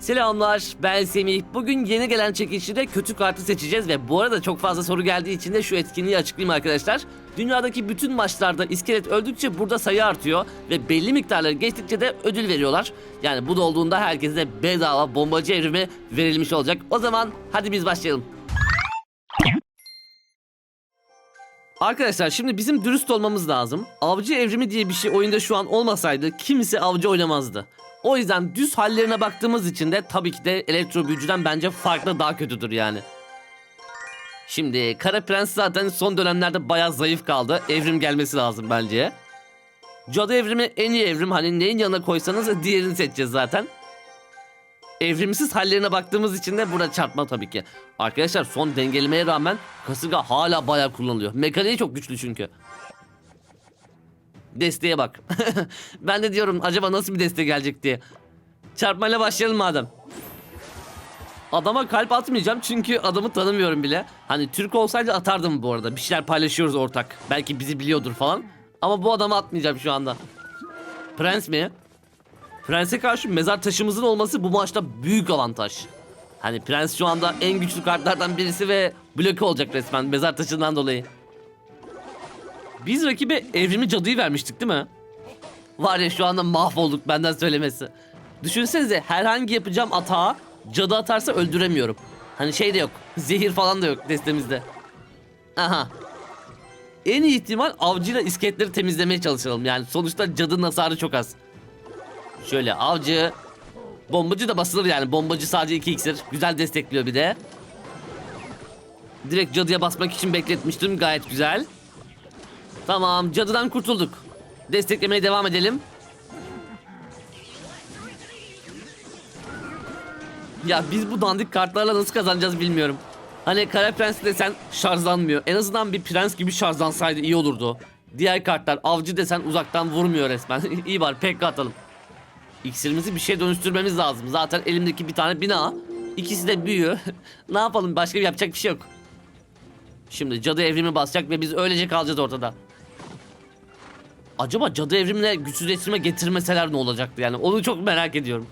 Selamlar ben Semih. Bugün yeni gelen çekilişte kötü kartı seçeceğiz ve bu arada çok fazla soru geldiği için de şu etkinliği açıklayayım arkadaşlar. Dünyadaki bütün maçlarda iskelet öldükçe burada sayı artıyor ve belli miktarları geçtikçe de ödül veriyorlar. Yani bu da olduğunda herkese bedava bombacı evrimi verilmiş olacak. O zaman hadi biz başlayalım. Arkadaşlar şimdi bizim dürüst olmamız lazım. Avcı evrimi diye bir şey oyunda şu an olmasaydı kimse avcı oynamazdı. O yüzden düz hallerine baktığımız için de tabii ki de elektro büyücüden bence farklı daha kötüdür yani. Şimdi Kara Prens zaten son dönemlerde bayağı zayıf kaldı. Evrim gelmesi lazım bence. Cadı evrimi en iyi evrim. Hani neyin yanına koysanız diğerini seçeceğiz zaten. Evrimsiz hallerine baktığımız için de burada çarpma tabii ki. Arkadaşlar son dengelemeye rağmen kasırga hala bayağı kullanılıyor. Mekaniği çok güçlü çünkü. Desteğe bak. ben de diyorum acaba nasıl bir desteği gelecek diye. Çarpmayla başlayalım madem. Adama kalp atmayacağım çünkü adamı tanımıyorum bile. Hani Türk olsaydı atardım bu arada. Bir şeyler paylaşıyoruz ortak. Belki bizi biliyordur falan. Ama bu adamı atmayacağım şu anda. Prens mi? Prens'e karşı mezar taşımızın olması bu maçta büyük avantaj. Hani Prens şu anda en güçlü kartlardan birisi ve bloke olacak resmen mezar taşından dolayı. Biz rakibe evrimi cadıyı vermiştik değil mi? Var ya şu anda mahvolduk benden söylemesi. Düşünsenize herhangi yapacağım atağa cadı atarsa öldüremiyorum. Hani şey de yok. Zehir falan da yok destemizde. Aha. En iyi ihtimal avcıyla iskeletleri temizlemeye çalışalım. Yani sonuçta cadının hasarı çok az. Şöyle avcı. Bombacı da basılır yani. Bombacı sadece 2 iksir. Güzel destekliyor bir de. Direkt cadıya basmak için bekletmiştim. Gayet güzel. Tamam cadıdan kurtulduk. Desteklemeye devam edelim. Ya biz bu dandik kartlarla nasıl kazanacağız bilmiyorum. Hani Kara Prens desen şarjlanmıyor. En azından bir prens gibi şarjlansaydı iyi olurdu. Diğer kartlar avcı desen uzaktan vurmuyor resmen. iyi var pek atalım. İksirimizi bir şeye dönüştürmemiz lazım. Zaten elimdeki bir tane bina. İkisi de büyüyor. ne yapalım başka bir yapacak bir şey yok. Şimdi cadı evrimi basacak ve biz öylece kalacağız ortada. Acaba cadı evrimine güçsüzleştirme getirmeseler ne olacaktı yani onu çok merak ediyorum.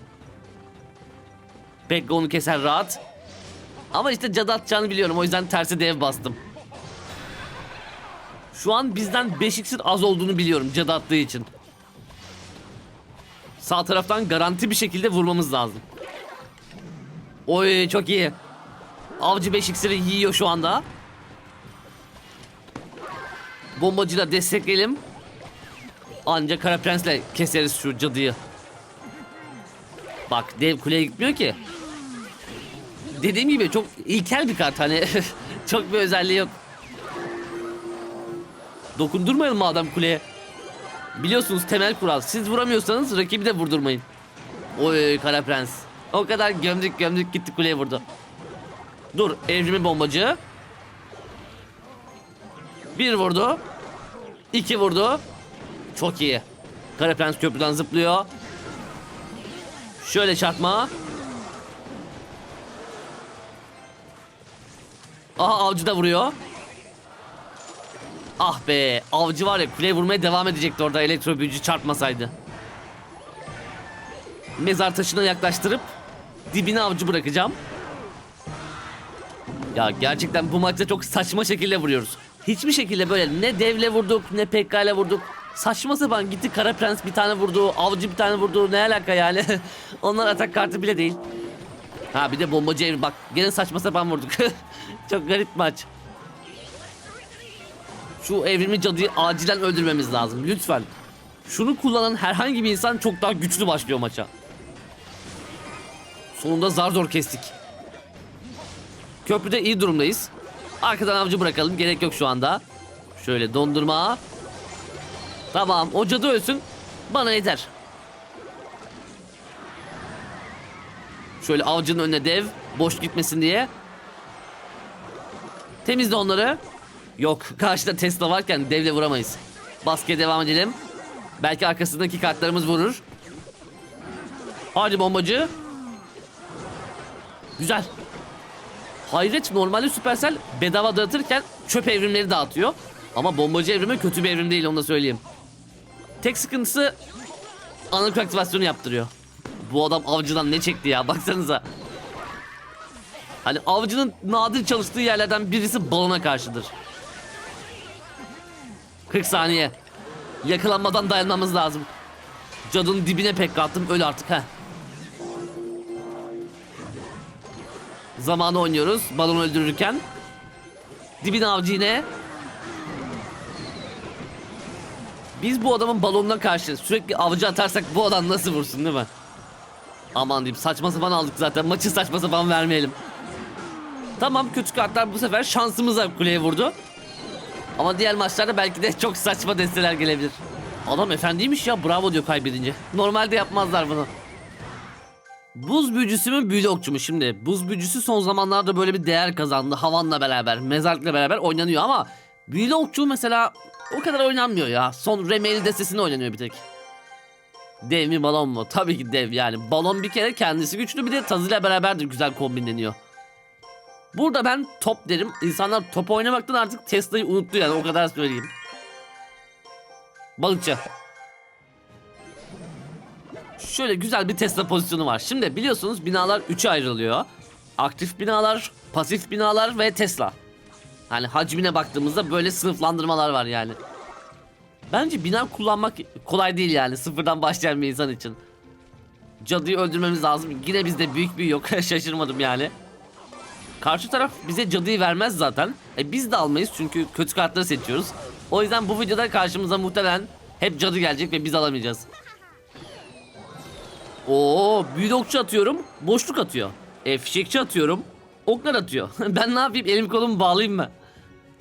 Pekka onu keser rahat. Ama işte cadı atacağını biliyorum o yüzden tersi dev bastım. Şu an bizden 5 iksir az olduğunu biliyorum cadı attığı için. Sağ taraftan garanti bir şekilde vurmamız lazım. Oy çok iyi. Avcı 5 iksiri yiyor şu anda. Bombacıyla destekleyelim. Ancak Kara Prens'le keseriz şu cadıyı. Bak dev kuleye gitmiyor ki. Dediğim gibi çok ilkel bir kart hani çok bir özelliği yok. Dokundurmayalım madem kuleye. Biliyorsunuz temel kural. Siz vuramıyorsanız rakibi de vurdurmayın. Oy Kara Prens. O kadar gömdük gömdük gitti kuleye vurdu. Dur evrimi bombacı. Bir vurdu. iki vurdu. Çok iyi. Kara Prens köprüden zıplıyor. Şöyle çarpma. Aha avcı da vuruyor. Ah be avcı var ya kuleye vurmaya devam edecekti orada elektro büyücü çarpmasaydı. Mezar taşına yaklaştırıp dibine avcı bırakacağım. Ya gerçekten bu maçta çok saçma şekilde vuruyoruz. Hiçbir şekilde böyle ne devle vurduk ne ile vurduk. Saçma sapan gitti Kara Prens bir tane vurdu, avcı bir tane vurdu. Ne alaka yani? Onlar atak kartı bile değil. Ha bir de bombacı ev bak gene saçma sapan vurduk. çok garip maç. Şu evrimi cadıyı acilen öldürmemiz lazım lütfen. Şunu kullanan herhangi bir insan çok daha güçlü başlıyor maça. Sonunda zar zor kestik. Köprüde iyi durumdayız. Arkadan avcı bırakalım. Gerek yok şu anda. Şöyle dondurma. Tamam o cadı ölsün. Bana yeter. Şöyle avcının önüne dev. Boş gitmesin diye. Temizle onları. Yok karşıda Tesla varken devle vuramayız. Baskıya devam edelim. Belki arkasındaki kartlarımız vurur. Hadi bombacı. Güzel. Hayret normalde Supercell bedava dağıtırken çöp evrimleri dağıtıyor. Ama bombacı evrimi kötü bir evrim değil onu da söyleyeyim. Tek sıkıntısı anlık aktivasyonu yaptırıyor. bu adam avcıdan ne çekti ya baksanıza. Hani avcının nadir çalıştığı yerlerden birisi balona karşıdır. 40 saniye. Yakalanmadan dayanmamız lazım. Cadının dibine pek attım öl artık ha. Zamanı oynuyoruz balon öldürürken. Dibine avcı yine. Biz bu adamın balonuna karşı sürekli avcı atarsak bu adam nasıl vursun değil mi? Aman diyeyim saçma sapan aldık zaten maçı saçma sapan vermeyelim. Tamam kötü kartlar bu sefer şansımıza kuleye vurdu. Ama diğer maçlarda belki de çok saçma desteler gelebilir. Adam efendiymiş ya bravo diyor kaybedince. Normalde yapmazlar bunu. Buz büyücüsü mü büyülü mu? Şimdi buz büyücüsü son zamanlarda böyle bir değer kazandı. Havanla beraber, mezarlıkla beraber oynanıyor ama büyülü okçu mesela o kadar oynanmıyor ya. Son remeli destesinde oynanıyor bir tek. Dev mi balon mu? Tabii ki dev yani. Balon bir kere kendisi güçlü bir de tazıyla beraber de güzel kombinleniyor. Burada ben top derim. İnsanlar top oynamaktan artık Tesla'yı unuttu yani o kadar söyleyeyim. Balıkçı. Şöyle güzel bir Tesla pozisyonu var. Şimdi biliyorsunuz binalar 3'e ayrılıyor. Aktif binalar, pasif binalar ve Tesla. Hani hacmine baktığımızda böyle sınıflandırmalar var yani. Bence bina kullanmak kolay değil yani sıfırdan başlayan bir insan için. Cadıyı öldürmemiz lazım. Yine bizde büyük bir yok. Şaşırmadım yani. Karşı taraf bize cadıyı vermez zaten. E biz de almayız çünkü kötü kartları seçiyoruz. O yüzden bu videoda karşımıza muhtemelen hep cadı gelecek ve biz alamayacağız. Oo, büyülü okçu atıyorum, boşluk atıyor. E, fişekçi atıyorum, oklar atıyor. ben ne yapayım, elim kolumu bağlayayım mı?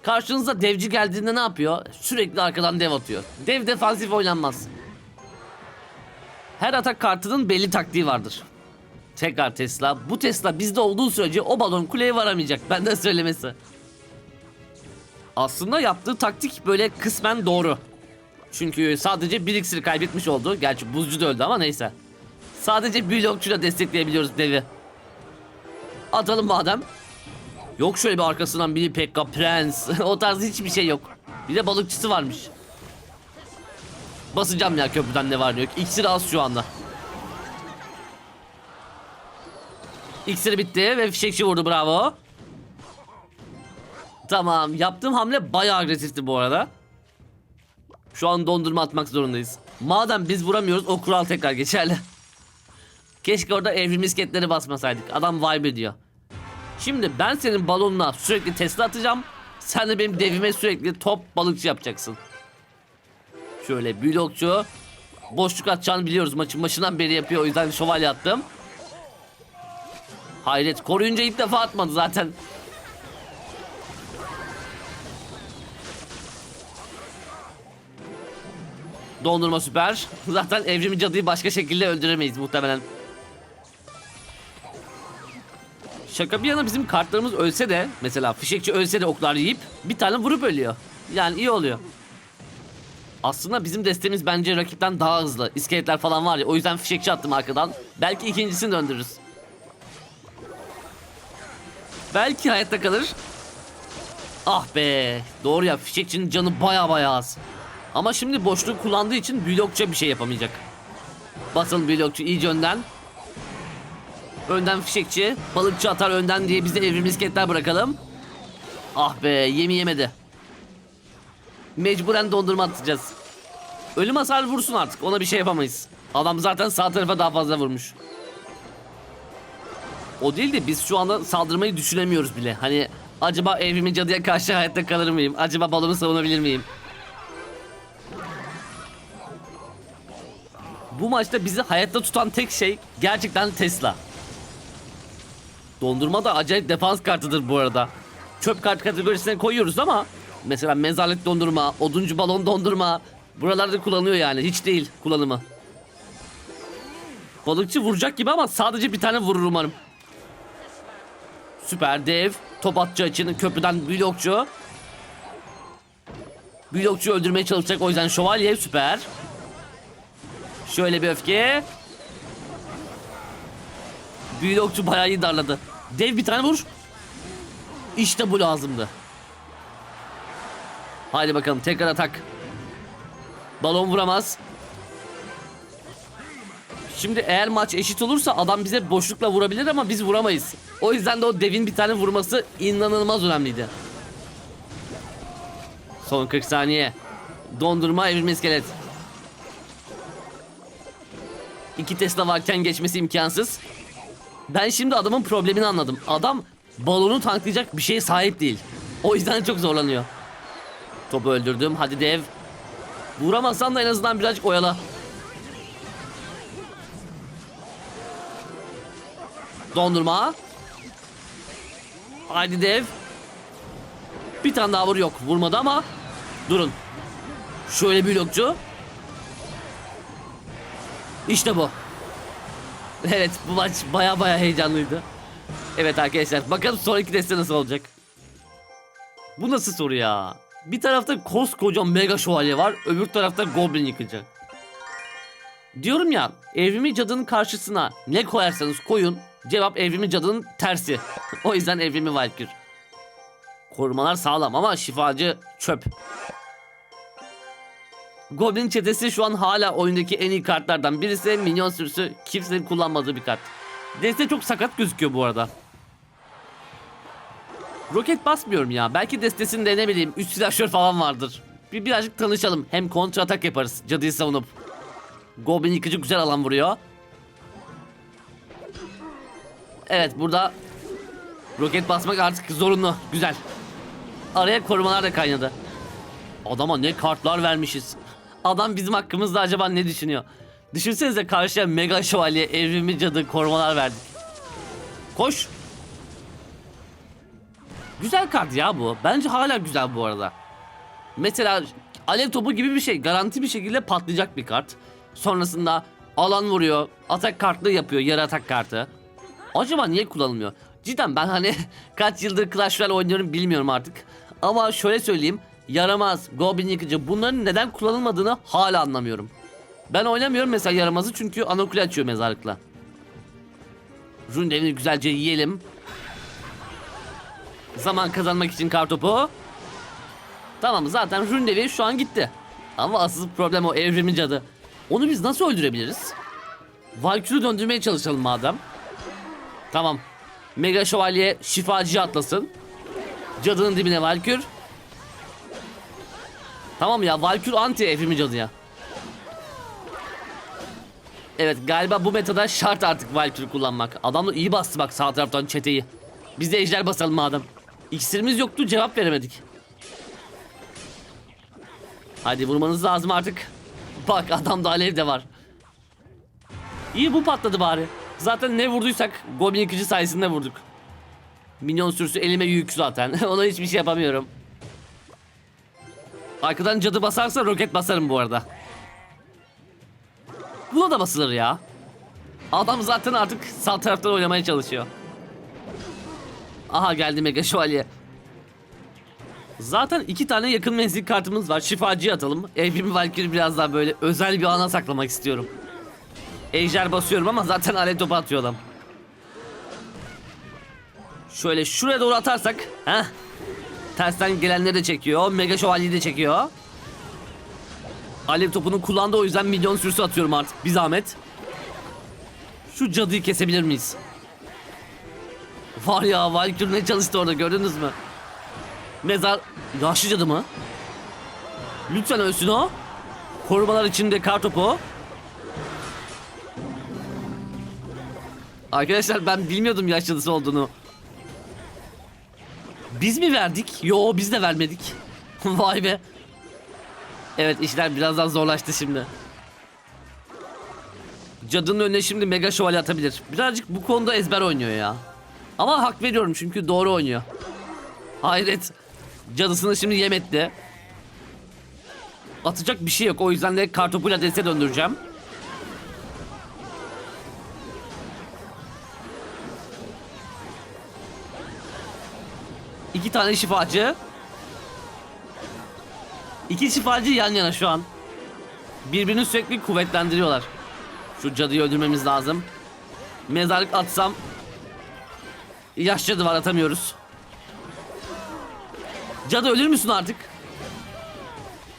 Karşınıza devci geldiğinde ne yapıyor? Sürekli arkadan dev atıyor. Dev defansif oynanmaz. Her atak kartının belli taktiği vardır. Tekrar Tesla. Bu Tesla bizde olduğu sürece o balon kuleye varamayacak. Benden söylemesi. Aslında yaptığı taktik böyle kısmen doğru. Çünkü sadece bir iksiri kaybetmiş oldu. Gerçi buzcu da öldü ama neyse. Sadece bir okçuyla destekleyebiliyoruz devi. Atalım madem. Yok şöyle bir arkasından biri Pekka Prens. o tarz hiçbir şey yok. Bir de balıkçısı varmış. Basacağım ya köprüden ne var ne yok. İksir az şu anda. İksiri bitti ve fişekçi vurdu bravo. Tamam yaptığım hamle bayağı agresifti bu arada. Şu an dondurma atmak zorundayız. Madem biz vuramıyoruz o kural tekrar geçerli. Keşke orada evrim misketleri basmasaydık. Adam vibe ediyor. Şimdi ben senin balonuna sürekli Tesla atacağım. Sen de benim devime sürekli top balıkçı yapacaksın. Şöyle büyülü okçu. Boşluk atacağını biliyoruz. Maçın başından beri yapıyor. O yüzden şövalye attım. Hayret koruyunca ilk defa atmadı zaten. Dondurma süper. Zaten evrimi cadıyı başka şekilde öldüremeyiz muhtemelen. Şaka bir yana bizim kartlarımız ölse de mesela fişekçi ölse de oklar yiyip bir tane vurup ölüyor. Yani iyi oluyor. Aslında bizim destemiz bence rakipten daha hızlı. İskeletler falan var ya o yüzden fişekçi attım arkadan. Belki ikincisini döndürürüz. Belki hayatta kalır. Ah be. Doğru ya fişekçinin canı baya baya az. Ama şimdi boşluğu kullandığı için blokça bir şey yapamayacak. Basın blokçu iyice önden. Önden fişekçi. Balıkçı atar önden diye bize evrim misketler bırakalım. Ah be yemi yemedi. Mecburen dondurma atacağız. Ölüm hasar vursun artık ona bir şey yapamayız. Adam zaten sağ tarafa daha fazla vurmuş. O değil de biz şu anda saldırmayı düşünemiyoruz bile. Hani acaba evrimin cadıya karşı hayatta kalır mıyım? Acaba balonu savunabilir miyim? Bu maçta bizi hayatta tutan tek şey gerçekten Tesla. Dondurma da acayip defans kartıdır bu arada. Çöp kart kategorisine koyuyoruz ama mesela mezarlık dondurma, oduncu balon dondurma buralarda kullanıyor yani hiç değil kullanımı. Balıkçı vuracak gibi ama sadece bir tane vurur umarım. Süper dev. Top atçı açının köprüden blokçu. Blokçu öldürmeye çalışacak o yüzden şövalye süper. Şöyle bir öfke. Blokçu bayağı iyi darladı. Dev bir tane vur. İşte bu lazımdı. Haydi bakalım tekrar atak. Balon vuramaz. Şimdi eğer maç eşit olursa adam bize boşlukla vurabilir ama biz vuramayız. O yüzden de o devin bir tane vurması inanılmaz önemliydi. Son 40 saniye. Dondurma evrilme iskelet. İki Tesla varken geçmesi imkansız. Ben şimdi adamın problemini anladım. Adam balonu tanklayacak bir şeye sahip değil. O yüzden çok zorlanıyor. Topu öldürdüm. Hadi dev. Vuramazsan da en azından birazcık oyala. Dondurma. Haydi dev. Bir tane daha vur yok. Vurmadı ama. Durun. Şöyle bir blokçu. İşte bu. Evet bu maç baya baya heyecanlıydı. Evet arkadaşlar bakalım sonraki deste nasıl olacak. Bu nasıl soru ya? Bir tarafta koskoca mega şövalye var, öbür tarafta goblin yıkıcı. Diyorum ya, evrimi cadının karşısına ne koyarsanız koyun, cevap evrimi cadının tersi. o yüzden evrimi Valkyr. Korumalar sağlam ama şifacı çöp. Goblin çetesi şu an hala oyundaki en iyi kartlardan birisi. Minyon sürüsü kimsenin kullanmadığı bir kart. Deste çok sakat gözüküyor bu arada. Roket basmıyorum ya. Belki destesinde ne bileyim 3 silahşör falan vardır. Bir birazcık tanışalım. Hem kontra atak yaparız cadıyı savunup. Goblin yıkıcı güzel alan vuruyor. Evet burada roket basmak artık zorunlu. Güzel. Araya korumalar da kaynadı. Adama ne kartlar vermişiz. Adam bizim hakkımızda acaba ne düşünüyor? Düşünsenize karşıya mega şövalye, evrimi cadı korumalar verdik. Koş. Güzel kart ya bu. Bence hala güzel bu arada. Mesela alev topu gibi bir şey. Garanti bir şekilde patlayacak bir kart. Sonrasında alan vuruyor. Atak kartlı yapıyor. Yarı atak kartı. Acaba niye kullanılmıyor? Cidden ben hani kaç yıldır Clash Royale oynuyorum bilmiyorum artık. Ama şöyle söyleyeyim. Yaramaz, Goblin yıkıcı bunların neden kullanılmadığını hala anlamıyorum. Ben oynamıyorum mesela yaramazı çünkü anokuli açıyor mezarlıkla. Rune devini güzelce yiyelim. Zaman kazanmak için kartopu. Tamam zaten Rune devi şu an gitti. Ama asıl problem o evrimin cadı. Onu biz nasıl öldürebiliriz? Valkyrie'yi döndürmeye çalışalım madem. Tamam. Mega Şövalye şifacıya atlasın. Cadının dibine Valkür. Tamam ya Valkür anti evrimi cadıya. Evet galiba bu metada şart artık Valkür kullanmak. Adamlar iyi bastı bak sağ taraftan çeteyi. Biz de ejder basalım madem. İksirimiz yoktu cevap veremedik. Hadi vurmanız lazım artık. Bak adamda alev de var. İyi bu patladı bari. Zaten ne vurduysak Goblin yıkıcı sayesinde vurduk. Minyon sürüsü elime yük zaten. Ona hiçbir şey yapamıyorum. Arkadan cadı basarsa roket basarım bu arada. Buna da basılır ya. Adam zaten artık sağ taraftan oynamaya çalışıyor. Aha geldi Mega Şövalye. Zaten iki tane yakın menzil kartımız var. Şifacıya atalım. Evrim Valkyrie biraz daha böyle özel bir ana saklamak istiyorum. Ejder basıyorum ama zaten alev topu atıyor adam. Şöyle şuraya doğru atarsak. Heh. Tersten gelenleri de çekiyor. Mega şövalyeyi de çekiyor. Alev topunu kullandı o yüzden milyon sürüsü atıyorum artık. Bir zahmet. Şu cadıyı kesebilir miyiz? Var ya Valkyrie ne çalıştı orada gördünüz mü? Mezar yaşlı cadı mı? Lütfen ölsün o. Korumalar içinde kartopu. Arkadaşlar ben bilmiyordum yaş cadısı olduğunu. Biz mi verdik? Yo biz de vermedik. Vay be. Evet işler birazdan zorlaştı şimdi. Cadının önüne şimdi mega şövalye atabilir. Birazcık bu konuda ezber oynuyor ya. Ama hak veriyorum çünkü doğru oynuyor. Hayret. Cadısını şimdi yem etti. Atacak bir şey yok o yüzden de kartopuyla deste döndüreceğim. İki tane şifacı. İki şifacı yan yana şu an. Birbirini sürekli kuvvetlendiriyorlar. Şu cadıyı öldürmemiz lazım. Mezarlık atsam. Yaş cadı var atamıyoruz. Cadı ölür müsün artık?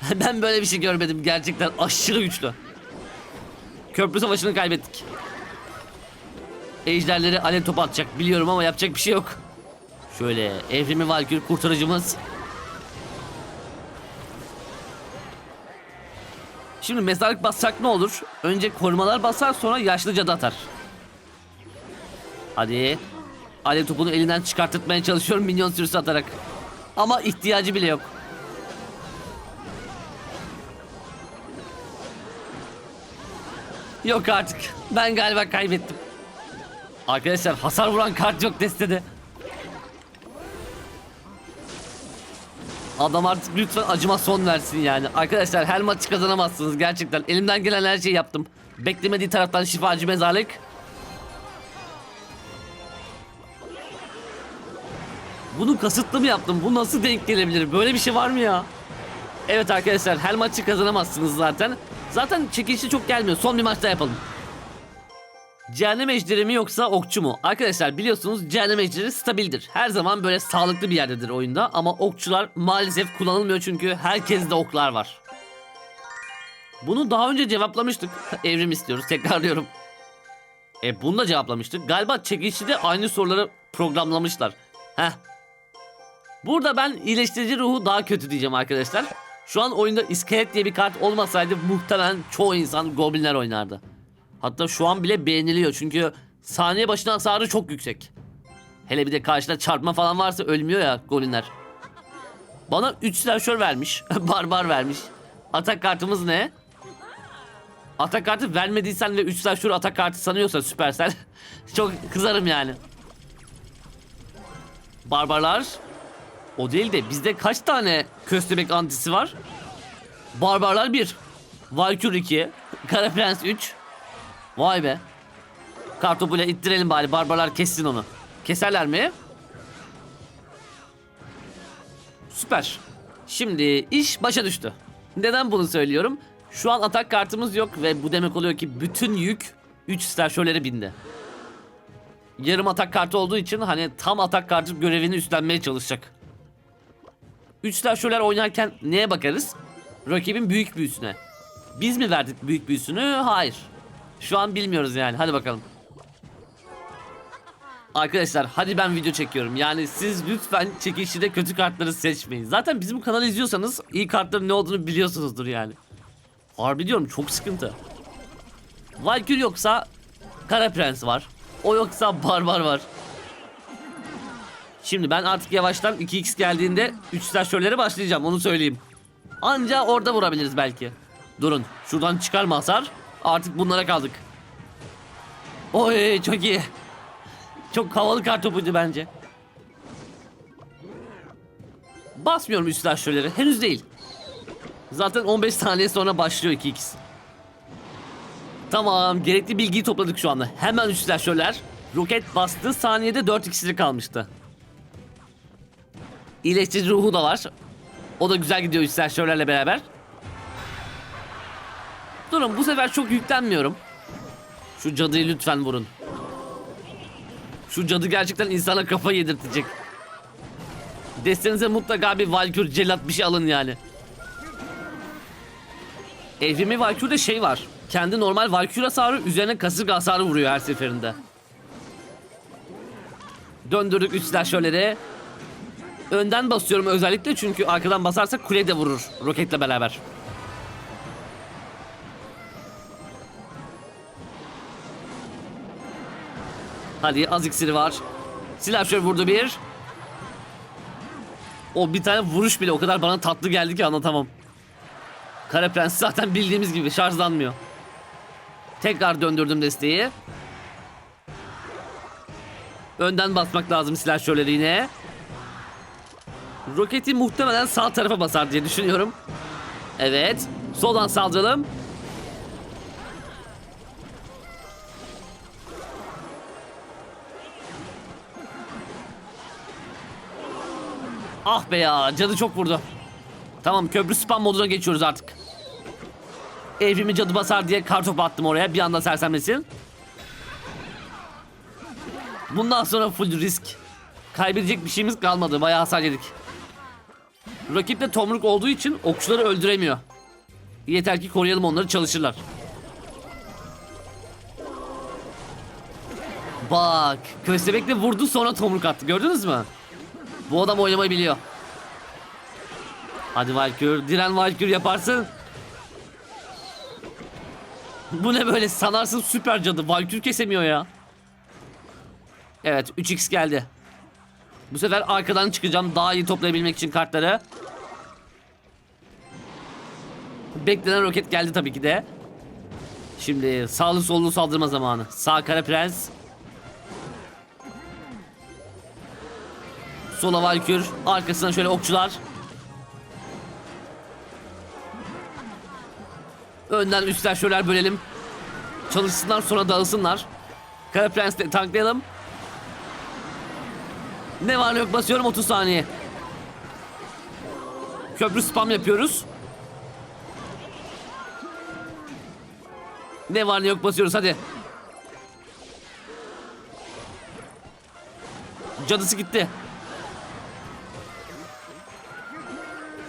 ben böyle bir şey görmedim gerçekten aşırı güçlü. Köprü savaşını kaybettik. Ejderleri alev topu atacak biliyorum ama yapacak bir şey yok. Şöyle evrimi Valkür kurtarıcımız. Şimdi mezarlık bassak ne olur? Önce korumalar basar sonra yaşlı cadı atar. Hadi. Alev topunu elinden çıkartmaya çalışıyorum minyon sürüsü atarak. Ama ihtiyacı bile yok. Yok artık. Ben galiba kaybettim. Arkadaşlar hasar vuran kart yok destede. Adam artık lütfen acıma son versin yani. Arkadaşlar her maçı kazanamazsınız gerçekten. Elimden gelen her şeyi yaptım. Beklemediği taraftan şifacı mezarlık. Bunu kasıtlı mı yaptım? Bu nasıl denk gelebilir? Böyle bir şey var mı ya? Evet arkadaşlar her maçı kazanamazsınız zaten. Zaten çekilişi çok gelmiyor. Son bir maç daha yapalım. Cehennem ejderi mi yoksa okçu mu? Arkadaşlar biliyorsunuz cehennem ejderi stabildir. Her zaman böyle sağlıklı bir yerdedir oyunda. Ama okçular maalesef kullanılmıyor çünkü herkeste oklar var. Bunu daha önce cevaplamıştık. Evrim istiyoruz tekrarlıyorum. E bunu da cevaplamıştık. Galiba çekilişi de aynı soruları programlamışlar. Heh. Burada ben iyileştirici ruhu daha kötü diyeceğim arkadaşlar. Şu an oyunda iskelet diye bir kart olmasaydı muhtemelen çoğu insan goblinler oynardı. Hatta şu an bile beğeniliyor çünkü saniye başına hasarı çok yüksek. Hele bir de karşıda çarpma falan varsa ölmüyor ya goblinler. Bana 3 slasher vermiş. Barbar vermiş. Atak kartımız ne? Atak kartı vermediysen ve 3 slasher atak kartı sanıyorsa Supercell çok kızarım yani. Barbarlar. O değil de bizde kaç tane köstebek antisi var? Barbarlar 1. Valkür 2. Kara Prens 3. Vay be. Kartopuyla ittirelim bari barbarlar kessin onu. Keserler mi? Süper. Şimdi iş başa düştü. Neden bunu söylüyorum? Şu an atak kartımız yok ve bu demek oluyor ki bütün yük 3 slasher'lere bindi. Yarım atak kartı olduğu için hani tam atak kartı görevini üstlenmeye çalışacak. 3 slasher'ler oynarken neye bakarız? Rakibin büyük büyüsüne. Biz mi verdik büyük büyüsünü? Hayır. Şu an bilmiyoruz yani. Hadi bakalım. Arkadaşlar hadi ben video çekiyorum. Yani siz lütfen çekilişte kötü kartları seçmeyin. Zaten bizim kanalı izliyorsanız iyi kartların ne olduğunu biliyorsunuzdur yani. Harbi diyorum çok sıkıntı. Valkyrie yoksa Kara Prens var. O yoksa Barbar var. Şimdi ben artık yavaştan 2x geldiğinde 3 slasher'lere başlayacağım onu söyleyeyim. Anca orada vurabiliriz belki. Durun şuradan çıkar mı hasar? Artık bunlara kaldık. Oy çok iyi. Çok havalı kartopuydu bence. Basmıyorum üst slasher'leri henüz değil. Zaten 15 saniye sonra başlıyor 2x. Tamam gerekli bilgiyi topladık şu anda. Hemen üst slasher'ler. Roket bastığı saniyede 4 iksiri kalmıştı. İyileştirici ruhu da var. O da güzel gidiyor üst slasher'lerle beraber. Durun bu sefer çok yüklenmiyorum. Şu cadıyı lütfen vurun. Şu cadı gerçekten insana kafa yedirtecek. Destenize mutlaka bir Valkür celat bir şey alın yani. Evrimi Valkür'de şey var. Kendi normal Valkür hasarı üzerine kasırga hasarı vuruyor her seferinde. Döndürdük 3 slasher'leri. Önden basıyorum özellikle çünkü arkadan basarsak kule de vurur roketle beraber. Hadi az iksiri var. Silahşör vurdu bir. O bir tane vuruş bile o kadar bana tatlı geldi ki anlatamam. Kara Prens zaten bildiğimiz gibi şarjlanmıyor. Tekrar döndürdüm desteği. Önden basmak lazım silahşörleri yine. Roketi muhtemelen sağ tarafa basar diye düşünüyorum. Evet. Soldan saldıralım. Ah be ya cadı çok vurdu. Tamam köprü spam moduna geçiyoruz artık. Evrimi cadı basar diye kartopu attım oraya bir anda sersemlesin. Bundan sonra full risk. Kaybedecek bir şeyimiz kalmadı. Bayağı hasar yedik. Rakip de tomruk olduğu için okçuları öldüremiyor. Yeter ki koruyalım onları çalışırlar. Bak köstebekle vurdu sonra tomruk attı gördünüz mü? Bu adam oynamayı biliyor. Hadi Valkür diren Valkür yaparsın. Bu ne böyle sanarsın süper cadı Valkür kesemiyor ya. Evet 3x geldi. Bu sefer arkadan çıkacağım daha iyi toplayabilmek için kartları. Beklenen roket geldi tabii ki de. Şimdi sağlı sollu saldırma zamanı. Sağ kara prens. Sola valkür. Arkasından şöyle okçular. Önden üstler şöyle bölelim. Çalışsınlar sonra dağılsınlar. Kara prens de tanklayalım. Ne var ne yok basıyorum 30 saniye. Köprü spam yapıyoruz. Ne var ne yok basıyoruz hadi. Cadısı gitti.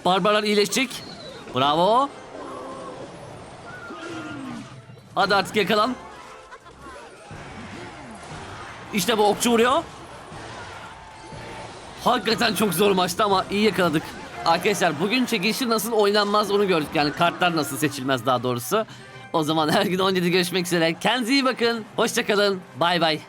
Barbarlar iyileşecek. Bravo. Hadi artık yakalan. İşte bu okçu vuruyor. Hakikaten çok zor maçtı ama iyi yakaladık. Arkadaşlar bugün çekilişi nasıl oynanmaz onu gördük. Yani kartlar nasıl seçilmez daha doğrusu. O zaman her gün 17'de görüşmek üzere. Kendinize iyi bakın. Hoşçakalın. Bay bay.